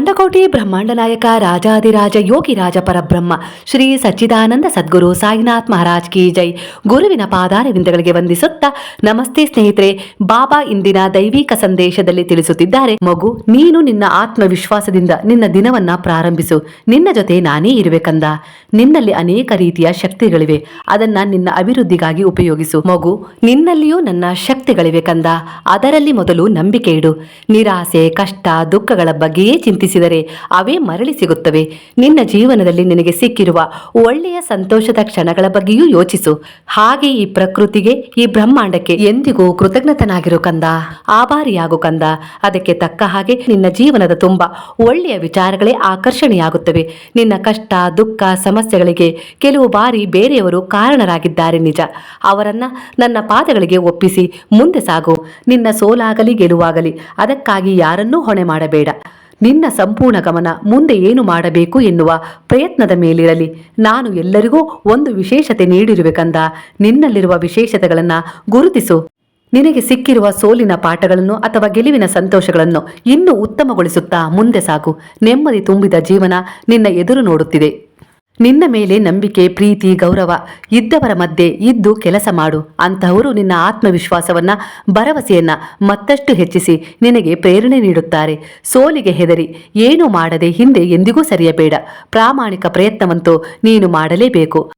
ಅಖಂಡಕೋಟಿ ಬ್ರಹ್ಮಾಂಡ ನಾಯಕ ರಾಜಾದಿರಾಜ ಯೋಗಿ ರಾಜ ಪರಬ್ರಹ್ಮ, ಶ್ರೀ ಸಚ್ಚಿದಾನಂದ ಸದ್ಗುರು ಸಾಯಿನಾಥ್ ಮಹಾರಾಜ್ ಕಿ ಜೈ. ಗುರುವಿನ ಪಾದಾರವಿಂದಗಳಿಗೆ ವಂದಿಸುತ್ತಾ ನಮಸ್ತೆ ಸ್ನೇಹಿತರೆ, ಬಾಬಾ ಇಂದಿನ ದೈವಿಕ ಸಂದೇಶದಲ್ಲಿ ತಿಳಿಸುತ್ತಿದ್ದಾರೆ. ಮಗು, ನೀನು ನಿನ್ನ ಆತ್ಮವಿಶ್ವಾಸದಿಂದ ನಿನ್ನ ದಿನವನ್ನ ಪ್ರಾರಂಭಿಸು. ನಿನ್ನ ಜೊತೆ ನಾನೇ ಇರಬೇಕಂದ ನಿನ್ನಲ್ಲಿ ಅನೇಕ ರೀತಿಯ ಶಕ್ತಿಗಳಿವೆ. ಅದನ್ನ ನಿನ್ನ ಅಭಿವೃದ್ಧಿಗಾಗಿ ಉಪಯೋಗಿಸು. ಮಗು, ನಿನ್ನಲ್ಲಿಯೂ ನನ್ನ ಶಕ್ತಿಗಳಿವೆ ಕಂದ. ಅದರಲ್ಲಿ ಮೊದಲು ನಂಬಿಕೆ ಇಡು. ನಿರಾಸೆ, ಕಷ್ಟ, ದುಃಖಗಳ ಬಗ್ಗೆಯೇ ಚಿಂತಿಸಿದರೆ ಅವೇ ಮರಳಿ ಸಿಗುತ್ತವೆ. ನಿನ್ನ ಜೀವನದಲ್ಲಿ ನಿನಗೆ ಸಿಕ್ಕಿರುವ ಒಳ್ಳೆಯ ಸಂತೋಷದ ಕ್ಷಣಗಳ ಬಗ್ಗೆಯೂ ಯೋಚಿಸು. ಹಾಗೆ ಈ ಪ್ರಕೃತಿಗೆ, ಈ ಬ್ರಹ್ಮಾಂಡಕ್ಕೆ ಎಂದಿಗೂ ಕೃತಜ್ಞತನಾಗಿರು ಕಂದ. ಆಭಾರಿಯಾಗು ಕಂದ. ಅದಕ್ಕೆ ತಕ್ಕ ಹಾಗೆ ನಿನ್ನ ಜೀವನದ ತುಂಬಾ ಒಳ್ಳೆಯ ವಿಚಾರಗಳೇ ಆಕರ್ಷಣೆಯಾಗುತ್ತವೆ. ನಿನ್ನ ಕಷ್ಟ, ದುಃಖ, ಸಮಸ್ಯೆಗಳಿಗೆ ಕೆಲವು ಬಾರಿ ಬೇರೆಯವರು ಕಾರಣರಾಗಿದ್ದಾರೆ ನಿಜ. ಅವರನ್ನ ನನ್ನ ಪಾದಗಳಿಗೆ ಒಪ್ಪಿಸಿ ಮುಂದೆ ಸಾಗು. ನಿನ್ನ ಸೋಲಾಗಲಿ, ಗೆಲುವಾಗಲಿ, ಅದಕ್ಕಾಗಿ ಯಾರನ್ನೂ ಹೊಣೆ ಮಾಡಬೇಡ. ನಿನ್ನ ಸಂಪೂರ್ಣ ಗಮನ ಮುಂದೆ ಏನು ಮಾಡಬೇಕು ಎನ್ನುವ ಪ್ರಯತ್ನದ ಮೇಲಿರಲಿ. ನಾನು ಎಲ್ಲರಿಗೂ ಒಂದು ವಿಶೇಷತೆ ನೀಡಿರುವೆಕಂದ. ನಿನ್ನಲ್ಲಿರುವ ವಿಶೇಷತೆಗಳನ್ನು ಗುರುತಿಸು. ನಿನಗೆ ಸಿಕ್ಕಿರುವ ಸೋಲಿನ ಪಾಠಗಳನ್ನು ಅಥವಾ ಗೆಲುವಿನ ಸಂತೋಷಗಳನ್ನು ಇನ್ನೂ ಉತ್ತಮಗೊಳಿಸುತ್ತಾ ಮುಂದೆ ಸಾಗು. ನೆಮ್ಮದಿ ತುಂಬಿದ ಜೀವನ ನಿನ್ನ ಎದುರು ನೋಡುತ್ತಿದೆ. ನಿನ್ನ ಮೇಲೆ ನಂಬಿಕೆ, ಪ್ರೀತಿ, ಗೌರವ ಇದ್ದವರ ಮಧ್ಯೆ ಇದ್ದು ಕೆಲಸ ಮಾಡು. ಅಂತಹವರು ನಿನ್ನ ಆತ್ಮವಿಶ್ವಾಸವನ್ನ, ಭರವಸೆಯನ್ನ ಮತ್ತಷ್ಟು ಹೆಚ್ಚಿಸಿ ನಿನಗೆ ಪ್ರೇರಣೆ ನೀಡುತ್ತಾರೆ. ಸೋಲಿಗೆ ಹೆದರಿ, ಏನು ಮಾಡದೆ ಹಿಂದೆ ಎಂದಿಗೂ ಸರಿಯಬೇಡ. ಪ್ರಾಮಾಣಿಕ ಪ್ರಯತ್ನವಂತೂ ನೀನು ಮಾಡಲೇಬೇಕು.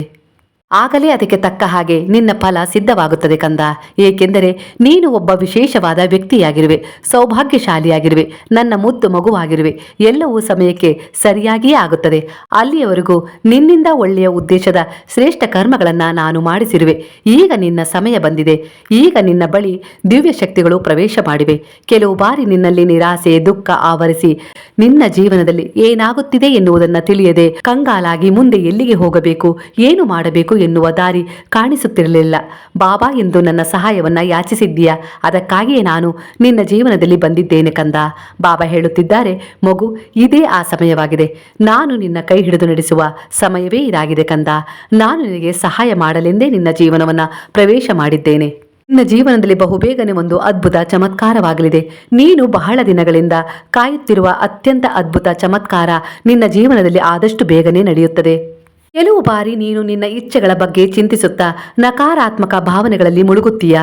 ಆಗಲೇ ಅದಕ್ಕೆ ತಕ್ಕ ಹಾಗೆ ನಿನ್ನ ಫಲ ಸಿದ್ಧವಾಗುತ್ತದೆ ಕಂದ. ಏಕೆಂದರೆ ನೀನು ಒಬ್ಬ ವಿಶೇಷವಾದ ವ್ಯಕ್ತಿಯಾಗಿರುವೆ, ಸೌಭಾಗ್ಯಶಾಲಿಯಾಗಿರುವೆ, ನನ್ನ ಮುದ್ದು ಮಗುವಾಗಿರುವೆ. ಎಲ್ಲವೂ ಸಮಯಕ್ಕೆ ಸರಿಯಾಗಿಯೇ ಆಗುತ್ತದೆ. ಅಲ್ಲಿಯವರೆಗೂ ನಿನ್ನಿಂದ ಒಳ್ಳೆಯ ಉದ್ದೇಶದ ಶ್ರೇಷ್ಠ ಕರ್ಮಗಳನ್ನು ನಾನು ಮಾಡಿಸಿರುವೆ. ಈಗ ನಿನ್ನ ಸಮಯ ಬಂದಿದೆ. ಈಗ ನಿನ್ನ ಬಳಿ ದಿವ್ಯ ಶಕ್ತಿಗಳು ಪ್ರವೇಶ ಮಾಡಿವೆ. ಕೆಲವು ಬಾರಿ ನಿನ್ನಲ್ಲಿ ನಿರಾಸೆ, ದುಃಖ ಆವರಿಸಿ ನಿನ್ನ ಜೀವನದಲ್ಲಿ ಏನಾಗುತ್ತಿದೆ ಎನ್ನುವುದನ್ನು ತಿಳಿಯದೆ ಕಂಗಾಲಾಗಿ ಮುಂದೆ ಎಲ್ಲಿಗೆ ಹೋಗಬೇಕು, ಏನು ಮಾಡಬೇಕು ಎನ್ನುವ ದಾರಿ ಕಾಣಿಸುತ್ತಿರಲಿಲ್ಲ. ಬಾಬಾ ಎಂದು ನನ್ನ ಸಹಾಯವನ್ನ ಯಾಚಿಸಿದ್ದೀಯ? ಅದಕ್ಕಾಗಿಯೇ ನಾನು ನಿನ್ನ ಜೀವನದಲ್ಲಿ ಬಂದಿದ್ದೇನೆ ಕಂದ. ಬಾಬಾ ಹೇಳುತ್ತಿದ್ದಾರೆ, ಮಗು, ಇದೇ ಆ ಸಮಯವಾಗಿದೆ. ನಾನು ನಿನ್ನ ಕೈ ಹಿಡಿದು ನಡೆಸುವ ಸಮಯವೇ ಇದಾಗಿದೆ ಕಂದ. ನಾನು ನಿನಗೆ ಸಹಾಯ ಮಾಡಲೆಂದೇ ನಿನ್ನ ಜೀವನವನ್ನ ಪ್ರವೇಶ ಮಾಡಿದ್ದೇನೆ. ನಿನ್ನ ಜೀವನದಲ್ಲಿ ಬಹುಬೇಗನೆ ಒಂದು ಅದ್ಭುತ ಚಮತ್ಕಾರವಾಗಲಿದೆ. ನೀನು ಬಹಳ ದಿನಗಳಿಂದ ಕಾಯುತ್ತಿರುವ ಅತ್ಯಂತ ಅದ್ಭುತ ಚಮತ್ಕಾರ ನಿನ್ನ ಜೀವನದಲ್ಲಿ ಆದಷ್ಟು ಬೇಗನೆ ನಡೆಯುತ್ತದೆ. ಕೆಲವು ಬಾರಿ ನೀನು ನಿನ್ನ ಇಚ್ಛೆಗಳ ಬಗ್ಗೆ ಚಿಂತಿಸುತ್ತಾ ನಕಾರಾತ್ಮಕ ಭಾವನೆಗಳಲ್ಲಿ ಮುಳುಗುತ್ತೀಯ?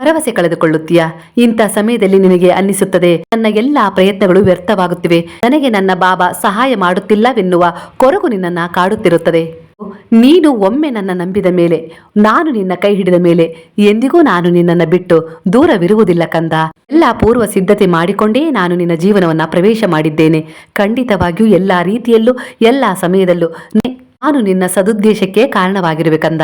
ಭರವಸೆ ಕಳೆದುಕೊಳ್ಳುತ್ತೀಯ? ಇಂಥ ಸಮಯದಲ್ಲಿ ನಿನಗೆ ಅನ್ನಿಸುತ್ತದೆ, ನನ್ನ ಎಲ್ಲಾ ಪ್ರಯತ್ನಗಳು ವ್ಯರ್ಥವಾಗುತ್ತಿವೆ, ನನಗೆ ನನ್ನ ಬಾಬಾ ಸಹಾಯ ಮಾಡುತ್ತಿಲ್ಲವೆನ್ನುವ ಕೊರಗು ನಿನ್ನನ್ನು ಕಾಡುತ್ತಿರುತ್ತದೆ. ನೀನು ಒಮ್ಮೆ ನನ್ನ ನಂಬಿದ ಮೇಲೆ, ನಾನು ನಿನ್ನ ಕೈ ಹಿಡಿದ ಮೇಲೆ, ಎಂದಿಗೂ ನಾನು ನಿನ್ನನ್ನು ಬಿಟ್ಟು ದೂರವಿರುವುದಿಲ್ಲ ಕಂದ. ಎಲ್ಲ ಪೂರ್ವ ಸಿದ್ಧತೆ ಮಾಡಿಕೊಂಡೇ ನಾನು ನಿನ್ನ ಜೀವನವನ್ನ ಪ್ರವೇಶ ಮಾಡಿದ್ದೇನೆ. ಖಂಡಿತವಾಗಿಯೂ ಎಲ್ಲ ರೀತಿಯಲ್ಲೂ, ಎಲ್ಲ ಸಮಯದಲ್ಲೂ ನಾನು ನಿನ್ನ ಸದುದ್ದೇಶಕ್ಕೆ ಕಾರಣವಾಗಿರಬೇಕಂದ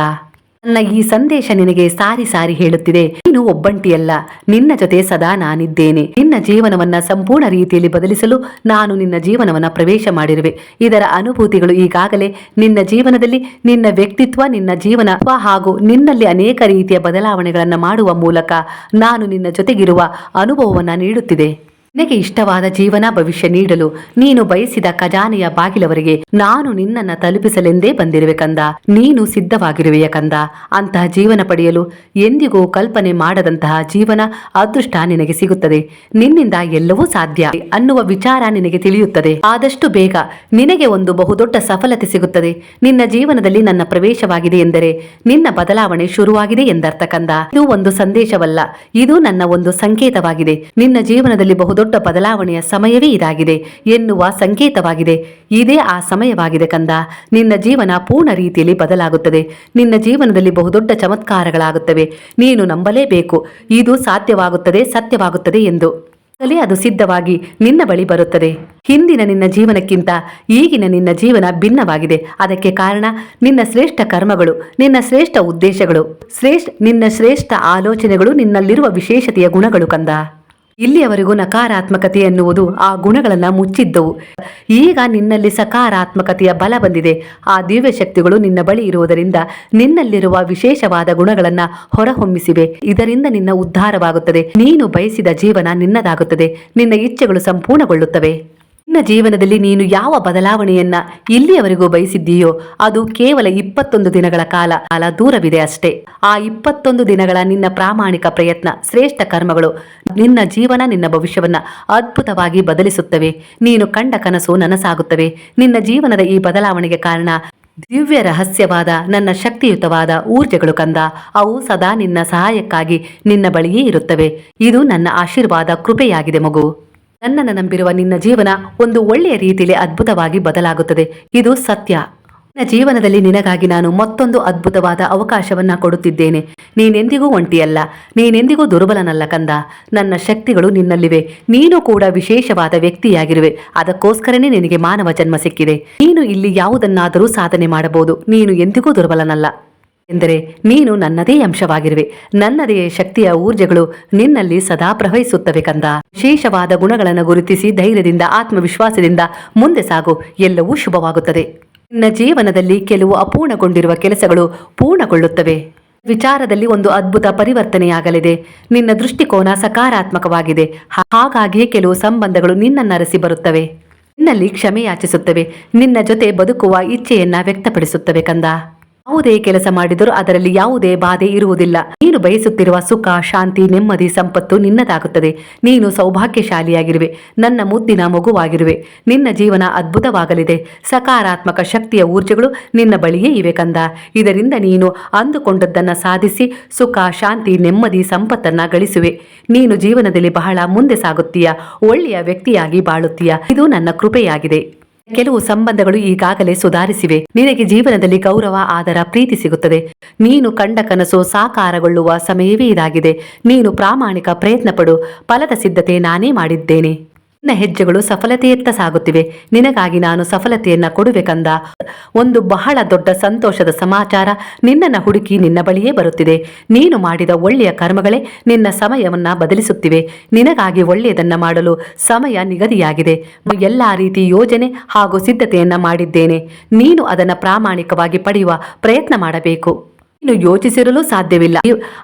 ನನ್ನ ಈ ಸಂದೇಶ ನಿನಗೆ ಸಾರಿ ಸಾರಿ ಹೇಳುತ್ತಿದೆ. ನೀನು ಒಬ್ಬಂಟಿಯಲ್ಲ. ನಿನ್ನ ಜೊತೆ ಸದಾ ನಾನಿದ್ದೇನೆ. ನಿನ್ನ ಜೀವನವನ್ನ ಸಂಪೂರ್ಣ ರೀತಿಯಲ್ಲಿ ಬದಲಿಸಲು ನಾನು ನಿನ್ನ ಜೀವನವನ್ನ ಪ್ರವೇಶ ಮಾಡಿರುವೆ. ಇದರ ಅನುಭೂತಿಗಳು ಈಗಾಗಲೇ ನಿನ್ನ ಜೀವನದಲ್ಲಿ, ನಿನ್ನ ವ್ಯಕ್ತಿತ್ವ, ನಿನ್ನ ಜೀವನ ಹಾಗೂ ನಿನ್ನಲ್ಲಿ ಅನೇಕ ರೀತಿಯ ಬದಲಾವಣೆಗಳನ್ನು ಮಾಡುವ ಮೂಲಕ ನಾನು ನಿನ್ನ ಜೊತೆಗಿರುವ ಅನುಭವವನ್ನ ನೀಡುತ್ತಿದೆ. ನಿನಗೆ ಇಷ್ಟವಾದ ಜೀವನ ಭವಿಷ್ಯ ನೀಡಲು ನೀನು ಬಯಸಿದ ಖಜಾನೆಯ ಬಾಗಿಲವರಿಗೆ ನಾನು ನಿನ್ನನ್ನ ತಲುಪಿಸಲೆಂದೇ ಬಂದಿರುವೆ ಕಂದ. ನೀನು ಸಿದ್ಧವಾಗಿರುವೆಯ ಕಂದ. ಅಂತಹ ಜೀವನ ಪಡೆಯಲು ಎಂದಿಗೂ ಕಲ್ಪನೆ ಮಾಡದಂತಹ ಜೀವನ ಅದೃಷ್ಟ ನಿನಗೆ ಸಿಗುತ್ತದೆ. ನಿನ್ನಿಂದ ಎಲ್ಲವೂ ಸಾಧ್ಯ ಅನ್ನುವ ವಿಚಾರ ನಿನಗೆ ತಿಳಿಯುತ್ತದೆ. ಆದಷ್ಟು ಬೇಗ ನಿನಗೆ ಒಂದು ಬಹುದೊಡ್ಡ ಸಫಲತೆ ಸಿಗುತ್ತದೆ. ನಿನ್ನ ಜೀವನದಲ್ಲಿ ನನ್ನ ಪ್ರವೇಶವಾಗಿದೆ ಎಂದರೆ ನಿನ್ನ ಬದಲಾವಣೆ ಶುರುವಾಗಿದೆ ಎಂದರ್ಥ ಕಂದ. ಇದು ಒಂದು ಸಂದೇಶವಲ್ಲ. ಇದು ನನ್ನ ಒಂದು ಸಂಕೇತವಾಗಿದೆ. ನಿನ್ನ ಜೀವನದಲ್ಲಿ ಬಹುದೊಡ್ಡ ಬದಲಾವಣೆಯ ಸಮಯವೇ ಇದಾಗಿದೆ ಎನ್ನುವ ಸಂಕೇತವಾಗಿದೆ. ಇದೇ ಆ ಸಮಯವಾಗಿದೆ ಕಂದ. ನಿನ್ನ ಜೀವನ ಪೂರ್ಣ ರೀತಿಯಲ್ಲಿ ಬದಲಾಗುತ್ತದೆ. ನಿನ್ನ ಜೀವನದಲ್ಲಿ ಬಹುದೊಡ್ಡ ಚಮತ್ಕಾರಗಳಾಗುತ್ತವೆ. ನೀನು ನಂಬಲೇಬೇಕು. ಇದು ಸಾಧ್ಯವಾಗುತ್ತದೆ, ಸತ್ಯವಾಗುತ್ತದೆ ಎಂದು. ಆಗಲೇ ಅದು ಸಿದ್ಧವಾಗಿ ನಿನ್ನ ಬಳಿ ಬರುತ್ತದೆ. ಹಿಂದಿನ ನಿನ್ನ ಜೀವನಕ್ಕಿಂತ ಈಗಿನ ನಿನ್ನ ಜೀವನ ಭಿನ್ನವಾಗಿದೆ. ಅದಕ್ಕೆ ಕಾರಣ ನಿನ್ನ ಶ್ರೇಷ್ಠ ಕರ್ಮಗಳು, ನಿನ್ನ ಶ್ರೇಷ್ಠ ಉದ್ದೇಶಗಳು, ಶ್ರೇಷ್ಠ, ನಿನ್ನ ಶ್ರೇಷ್ಠ ಆಲೋಚನೆಗಳು ನಿನ್ನಲ್ಲಿರುವ ವಿಶೇಷತೆಯ ಗುಣಗಳು ಕಂದ. ಇಲ್ಲಿಯವರೆಗೂ ನಕಾರಾತ್ಮಕತೆ ಎನ್ನುವುದು ಆ ಗುಣಗಳನ್ನು ಮುಚ್ಚಿದ್ದವು. ಈಗ ನಿನ್ನಲ್ಲಿ ಸಕಾರಾತ್ಮಕತೆಯ ಬಲ ಬಂದಿದೆ. ಆ ದಿವ್ಯ ಶಕ್ತಿಗಳು ನಿನ್ನ ಬಳಿ ಇರುವುದರಿಂದ ನಿನ್ನಲ್ಲಿರುವ ವಿಶೇಷವಾದ ಗುಣಗಳನ್ನು ಹೊರಹೊಮ್ಮಿಸಿವೆ. ಇದರಿಂದ ನಿನ್ನ ಉದ್ಧಾರವಾಗುತ್ತದೆ. ನೀನು ಬಯಸಿದ ಜೀವನ ನಿನ್ನದಾಗುತ್ತದೆ. ನಿನ್ನ ಇಚ್ಛೆಗಳು ಸಂಪೂರ್ಣಗೊಳ್ಳುತ್ತವೆ. ನಿನ್ನ ಜೀವನದಲ್ಲಿ ನೀನು ಯಾವ ಬದಲಾವಣೆಯನ್ನ ಇಲ್ಲಿಯವರೆಗೂ ಬಯಸಿದ್ದೀಯೋ ಅದು ಕೇವಲ ಇಪ್ಪತ್ತೊಂದು ದಿನಗಳ ಕಾಲ ಕಾಲ ದೂರವಿದೆ ಅಷ್ಟೇ. ಆ ಇಪ್ಪತ್ತೊಂದು ದಿನಗಳ ನಿನ್ನ ಪ್ರಾಮಾಣಿಕ ಪ್ರಯತ್ನ, ಶ್ರೇಷ್ಠ ಕರ್ಮಗಳು ನಿನ್ನ ಜೀವನ, ನಿನ್ನ ಭವಿಷ್ಯವನ್ನ ಅದ್ಭುತವಾಗಿ ಬದಲಿಸುತ್ತವೆ. ನೀನು ಕಂಡ ಕನಸು ನನಸಾಗುತ್ತವೆ. ನಿನ್ನ ಜೀವನದ ಈ ಬದಲಾವಣೆಗೆ ಕಾರಣ ದಿವ್ಯ ರಹಸ್ಯವಾದ, ನನ್ನ ಶಕ್ತಿಯುತವಾದ ಊರ್ಜೆಗಳು ಕಂದ. ಅವು ಸದಾ ನಿನ್ನ ಸಹಾಯಕ್ಕಾಗಿ ನಿನ್ನ ಬಳಿಯೇ ಇರುತ್ತವೆ. ಇದು ನನ್ನ ಆಶೀರ್ವಾದ, ಕೃಪೆಯಾಗಿದೆ ಮಗು. ನನ್ನನ್ನು ನಂಬಿರುವ ನಿನ್ನ ಜೀವನ ಒಂದು ಒಳ್ಳೆಯ ರೀತಿಯಲ್ಲಿ ಅದ್ಭುತವಾಗಿ ಬದಲಾಗುತ್ತದೆ. ಇದು ಸತ್ಯ. ನಿನ್ನ ಜೀವನದಲ್ಲಿ ನಿನಗಾಗಿ ನಾನು ಮತ್ತೊಂದು ಅದ್ಭುತವಾದ ಅವಕಾಶವನ್ನ ಕೊಡುತ್ತಿದ್ದೇನೆ. ನೀನೆಂದಿಗೂ ಒಂಟಿಯಲ್ಲ. ನೀನೆಂದಿಗೂ ದುರ್ಬಲನಲ್ಲ ಕಂದ. ನನ್ನ ಶಕ್ತಿಗಳು ನಿನ್ನಲ್ಲಿವೆ. ನೀನು ಕೂಡ ವಿಶೇಷವಾದ ವ್ಯಕ್ತಿಯಾಗಿರುವೆ. ಅದಕ್ಕೋಸ್ಕರನೇ ನಿನಗೆ ಮಾನವ ಜನ್ಮ ಸಿಕ್ಕಿದೆ. ನೀನು ಇಲ್ಲಿ ಯಾವುದನ್ನಾದರೂ ಸಾಧನೆ ಮಾಡಬಹುದು. ನೀನು ಎಂದಿಗೂ ದುರ್ಬಲನಲ್ಲ. ಎಂದರೆ ನೀನು ನನ್ನದೇ ಅಂಶವಾಗಿರುವೆ. ನನ್ನದೇ ಶಕ್ತಿಯ ಊರ್ಜೆಗಳು ನಿನ್ನಲ್ಲಿ ಸದಾ ಪ್ರವಹಿಸುತ್ತವೆ ಕಂದ. ವಿಶೇಷವಾದ ಗುಣಗಳನ್ನು ಗುರುತಿಸಿ ಧೈರ್ಯದಿಂದ, ಆತ್ಮವಿಶ್ವಾಸದಿಂದ ಮುಂದೆ ಸಾಗು. ಎಲ್ಲವೂ ಶುಭವಾಗುತ್ತದೆ. ನಿನ್ನ ಜೀವನದಲ್ಲಿ ಕೆಲವು ಅಪೂರ್ಣಗೊಂಡಿರುವ ಕೆಲಸಗಳು ಪೂರ್ಣಗೊಳ್ಳುತ್ತವೆ. ವಿಚಾರದಲ್ಲಿ ಒಂದು ಅದ್ಭುತ ಪರಿವರ್ತನೆಯಾಗಲಿದೆ. ನಿನ್ನ ದೃಷ್ಟಿಕೋನ ಸಕಾರಾತ್ಮಕವಾಗಿದೆ. ಹಾಗಾಗಿಯೇ ಕೆಲವು ಸಂಬಂಧಗಳು ನಿನ್ನನ್ನರಸಿ ಬರುತ್ತವೆ. ನಿನ್ನಲ್ಲಿ ಕ್ಷಮೆ ಯಾಚಿಸುತ್ತವೆ ನಿನ್ನ ಜೊತೆ ಬದುಕುವ ಇಚ್ಛೆಯನ್ನ ವ್ಯಕ್ತಪಡಿಸುತ್ತವೆ ಕಂದ. ಯಾವುದೇ ಕೆಲಸ ಮಾಡಿದರೂ ಅದರಲ್ಲಿ ಯಾವುದೇ ಬಾಧೆ ಇರುವುದಿಲ್ಲ. ನೀನು ಬಯಸುತ್ತಿರುವ ಸುಖ, ಶಾಂತಿ, ನೆಮ್ಮದಿ, ಸಂಪತ್ತು ನಿನ್ನದಾಗುತ್ತದೆ. ನೀನು ಸೌಭಾಗ್ಯಶಾಲಿಯಾಗಿರುವೆ. ನನ್ನ ಮುದ್ದಿನ ಮಗುವಾಗಿರುವೆ. ನಿನ್ನ ಜೀವನ ಅದ್ಭುತವಾಗಲಿದೆ. ಸಕಾರಾತ್ಮಕ ಶಕ್ತಿಯ ಊರ್ಜೆಗಳು ನಿನ್ನ ಬಳಿಯೇ ಇವೆ ಕಂದ. ಇದರಿಂದ ನೀನು ಅಂದುಕೊಂಡದ್ದನ್ನ ಸಾಧಿಸಿ ಸುಖ, ಶಾಂತಿ, ನೆಮ್ಮದಿ, ಸಂಪತ್ತನ್ನ ಗಳಿಸುವೆ. ನೀನು ಜೀವನದಲ್ಲಿ ಬಹಳ ಮುಂದೆ ಸಾಗುತ್ತೀಯ. ಒಳ್ಳೆಯ ವ್ಯಕ್ತಿಯಾಗಿ ಬಾಳುತ್ತೀಯ. ಇದು ನನ್ನ ಕೃಪೆಯಾಗಿದೆ. ಕೆಲವು ಸಂಬಂಧಗಳು ಈಗಾಗಲೇ ಸುಧಾರಿಸಿವೆ. ನಿನಗೆ ಜೀವನದಲ್ಲಿ ಗೌರವ, ಆದರ, ಪ್ರೀತಿ ಸಿಗುತ್ತದೆ. ನೀನು ಕಂಡ ಕನಸು ಸಾಕಾರಗೊಳ್ಳುವ ಸಮಯವೇ ಇದಾಗಿದೆ. ನೀನು ಪ್ರಾಮಾಣಿಕ ಪ್ರಯತ್ನ ಪಡು ಫಲದ ಸಿದ್ಧತೆ ನಾನೇ ಮಾಡಿದ್ದೇನೆ. ನಿನ್ನ ಹೆಜ್ಜೆಗಳು ಸಫಲತೆಯತ್ತ ಸಾಗುತ್ತಿವೆ. ನಿನಗಾಗಿ ನಾನು ಸಫಲತೆಯನ್ನ ಕೊಡುವೆಕಂದ ಒಂದು ಬಹಳ ದೊಡ್ಡ ಸಂತೋಷದ ಸಮಾಚಾರ ನಿನ್ನನ್ನು ಹುಡುಕಿ ನಿನ್ನ ಬಳಿಯೇ ಬರುತ್ತಿದೆ. ನೀನು ಮಾಡಿದ ಒಳ್ಳೆಯ ಕರ್ಮಗಳೇ ನಿನ್ನ ಸಮಯವನ್ನ ಬದಲಿಸುತ್ತಿವೆ. ನಿನಗಾಗಿ ಒಳ್ಳೆಯದನ್ನ ಮಾಡಲು ಸಮಯ ನಿಗದಿಯಾಗಿದೆ. ಎಲ್ಲ ರೀತಿ ಯೋಜನೆ ಹಾಗೂ ಸಿದ್ಧತೆಯನ್ನ ಮಾಡಿದ್ದೇನೆ. ನೀನು ಅದನ್ನು ಪ್ರಾಮಾಣಿಕವಾಗಿ ಪಡೆಯುವ ಪ್ರಯತ್ನ ಮಾಡಬೇಕು. ಯೋಚಿಸಿರಲು ಸಾಧ್ಯವಿಲ್ಲ.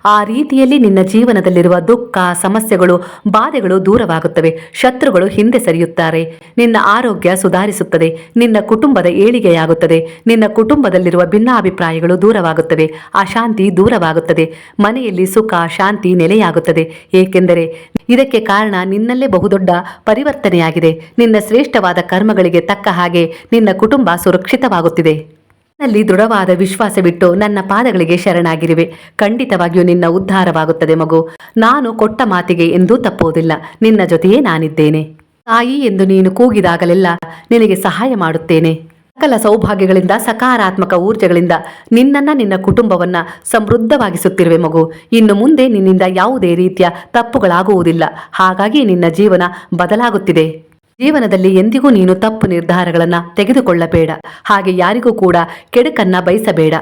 ಆ ರೀತಿಯಲ್ಲಿ ನಿನ್ನ ಜೀವನದಲ್ಲಿರುವ ದುಃಖ, ಸಮಸ್ಯೆಗಳು, ಬಾಧೆಗಳು ದೂರವಾಗುತ್ತವೆ. ಶತ್ರುಗಳು ಹಿಂದೆ ಸರಿಯುತ್ತಾರೆ. ನಿನ್ನ ಆರೋಗ್ಯ ಸುಧಾರಿಸುತ್ತದೆ. ನಿನ್ನ ಕುಟುಂಬದ ಏಳಿಗೆಯಾಗುತ್ತದೆ. ನಿನ್ನ ಕುಟುಂಬದಲ್ಲಿರುವ ಭಿನ್ನಾಭಿಪ್ರಾಯಗಳು ದೂರವಾಗುತ್ತವೆ. ಅಶಾಂತಿ ದೂರವಾಗುತ್ತದೆ. ಮನೆಯಲ್ಲಿ ಸುಖ, ಶಾಂತಿ ನೆಲೆಯಾಗುತ್ತದೆ. ಏಕೆಂದರೆ ಇದಕ್ಕೆ ಕಾರಣ ನಿನ್ನಲ್ಲೇ ಬಹುದೊಡ್ಡ ಪರಿವರ್ತನೆಯಾಗಿದೆ. ನಿನ್ನ ಶ್ರೇಷ್ಠವಾದ ಕರ್ಮಗಳಿಗೆ ತಕ್ಕ ಹಾಗೆ ನಿನ್ನ ಕುಟುಂಬ ಸುರಕ್ಷಿತವಾಗುತ್ತಿದೆ. ನಲ್ಲಿ ದೃಢವಾದ ವಿಶ್ವಾಸವಿಟ್ಟು ನನ್ನ ಪಾದಗಳಿಗೆ ಶರಣಾಗಿರುವೆ. ಖಂಡಿತವಾಗಿಯೂ ನಿನ್ನ ಉದ್ಧಾರವಾಗುತ್ತದೆ ಮಗು. ನಾನು ಕೊಟ್ಟ ಮಾತಿಗೆ ಎಂದೂ ತಪ್ಪುವುದಿಲ್ಲ. ನಿನ್ನ ಜೊತೆಯೇ ನಾನಿದ್ದೇನೆ. ತಾಯಿ ಎಂದು ನೀನು ಕೂಗಿದಾಗಲೆಲ್ಲ ನಿನಗೆ ಸಹಾಯ ಮಾಡುತ್ತೇನೆ. ಸಕಲ ಸೌಭಾಗ್ಯಗಳಿಂದ, ಸಕಾರಾತ್ಮಕ ಊರ್ಜೆಗಳಿಂದ ನಿನ್ನನ್ನ ನಿನ್ನ ಕುಟುಂಬವನ್ನ ಸಮೃದ್ಧವಾಗಿಸುತ್ತಿರುವೆ ಮಗು. ಇನ್ನು ಮುಂದೆ ನಿನ್ನಿಂದ ಯಾವುದೇ ರೀತಿಯ ತಪ್ಪುಗಳಾಗುವುದಿಲ್ಲ. ಹಾಗಾಗಿ ನಿನ್ನ ಜೀವನ ಬದಲಾಗುತ್ತಿದೆ. ಜೀವನದಲ್ಲಿ ಎಂದಿಗೂ ನೀನು ತಪ್ಪು ನಿರ್ಧಾರಗಳನ್ನು ತೆಗೆದುಕೊಳ್ಳಬೇಡ. ಹಾಗೆ ಯಾರಿಗೂ ಕೂಡ ಕೆಡುಕನ್ನ ಬಯಸಬೇಡ.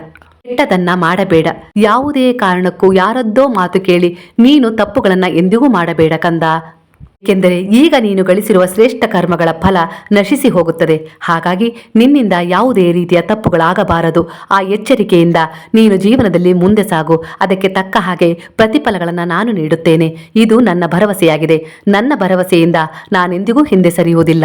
ಕೆಟ್ಟದನ್ನ ಮಾಡಬೇಡ. ಯಾವುದೇ ಕಾರಣಕ್ಕೂ ಯಾರದ್ದೋ ಮಾತು ಕೇಳಿ ನೀನು ತಪ್ಪುಗಳನ್ನ ಎಂದಿಗೂ ಮಾಡಬೇಡ ಕಂದ. ಏಕೆಂದರೆ ಈಗ ನೀನು ಗಳಿಸಿರುವ ಶ್ರೇಷ್ಠ ಕರ್ಮಗಳ ಫಲ ನಶಿಸಿ ಹೋಗುತ್ತದೆ. ಹಾಗಾಗಿ ನಿನ್ನಿಂದ ಯಾವುದೇ ರೀತಿಯ ತಪ್ಪುಗಳಾಗಬಾರದು. ಆ ಎಚ್ಚರಿಕೆಯಿಂದ ನೀನು ಜೀವನದಲ್ಲಿ ಮುಂದೆ ಸಾಗು. ಅದಕ್ಕೆ ತಕ್ಕ ಹಾಗೆ ಪ್ರತಿಫಲಗಳನ್ನು ನಾನು ನೀಡುತ್ತೇನೆ. ಇದು ನನ್ನ ಭರವಸೆಯಾಗಿದೆ. ನನ್ನ ಭರವಸೆಯಿಂದ ನಾನೆಂದಿಗೂ ಹಿಂದೆ ಸರಿಯುವುದಿಲ್ಲ.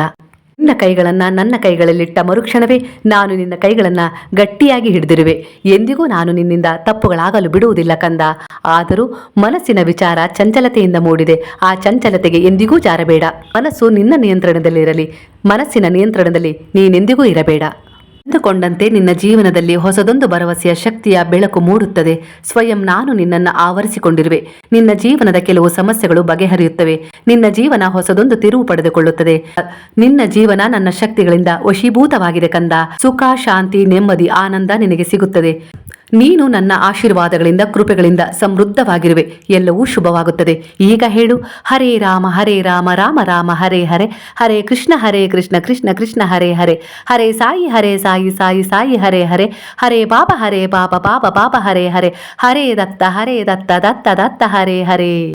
ನಿನ್ನ ಕೈಗಳನ್ನ ನನ್ನ ಕೈಗಳಲ್ಲಿಟ್ಟ ಮರುಕ್ಷಣವೇ ನಾನು ನಿನ್ನ ಕೈಗಳನ್ನ ಗಟ್ಟಿಯಾಗಿ ಹಿಡಿದಿರುವೆ. ಎಂದಿಗೂ ನಾನು ನಿನ್ನಿಂದ ತಪ್ಪುಗಳಾಗಲು ಬಿಡುವುದಿಲ್ಲ ಕಂದ. ಆದರೂ ಮನಸ್ಸಿನ ವಿಚಾರ ಚಂಚಲತೆಯಿಂದ ಮೂಡಿದೆ. ಆ ಚಂಚಲತೆಗೆ ಎಂದಿಗೂ ಜಾರಬೇಡ. ಮನಸ್ಸು ನಿನ್ನ ನಿಯಂತ್ರಣದಲ್ಲಿರಲಿ. ಮನಸ್ಸಿನ ನಿಯಂತ್ರಣದಲ್ಲಿ ನೀನೆಂದಿಗೂ ಇರಬೇಡ. ಅಂದುಕೊಂಡಂತೆ ನಿನ್ನ ಜೀವನದಲ್ಲಿ ಹೊಸದೊಂದು ಭರವಸೆಯ ಶಕ್ತಿಯ ಬೆಳಕು ಮೂಡುತ್ತದೆ. ಸ್ವಯಂ ನಾನು ನಿನ್ನನ್ನು ಆವರಿಸಿಕೊಂಡಿರುವೆ. ನಿನ್ನ ಜೀವನದ ಕೆಲವು ಸಮಸ್ಯೆಗಳು ಬಗೆಹರಿಯುತ್ತವೆ. ನಿನ್ನ ಜೀವನ ಹೊಸದೊಂದು ತಿರುವು ಪಡೆದುಕೊಳ್ಳುತ್ತದೆ. ನಿನ್ನ ಜೀವನ ನನ್ನ ಶಕ್ತಿಗಳಿಂದ ವಶೀಭೂತವಾಗಿದೆ ಕಂದ. ಸುಖ, ಶಾಂತಿ, ನೆಮ್ಮದಿ, ಆನಂದ ನಿನಗೆ ಸಿಗುತ್ತದೆ. ನೀನು ನನ್ನ ಆಶೀರ್ವಾದಗಳಿಂದ, ಕೃಪೆಗಳಿಂದ ಸಮೃದ್ಧವಾಗಿರುವೆ. ಎಲ್ಲವೂ ಶುಭವಾಗುತ್ತದೆ. ಈಗ ಹೇಳು, ಹರೇ ರಾಮ ಹರೇ ರಾಮ ರಾಮ ರಾಮ, ಹರೇ ಹರೇ. ಹರೇ ಕೃಷ್ಣ ಹರೇ ಕೃಷ್ಣ ಕೃಷ್ಣ ಕೃಷ್ಣ, ಹರೇ ಹರೇ. ಹರೇ ಸಾಯಿ ಹರೇ ಸಾಯಿ ಸಾಯಿ ಸಾಯಿ, ಹರೇ ಹರೇ. ಹರೇ ಬಾಬ ಹರೇ ಬಾಬ ಬಾಬ ಬಾಬ ಹರೇ ಹರೇ. ಹರೇ ದತ್ತ ಹರೇ ದತ್ತ ದತ್ತ ದತ್ತ, ಹರೇ ಹರೇ.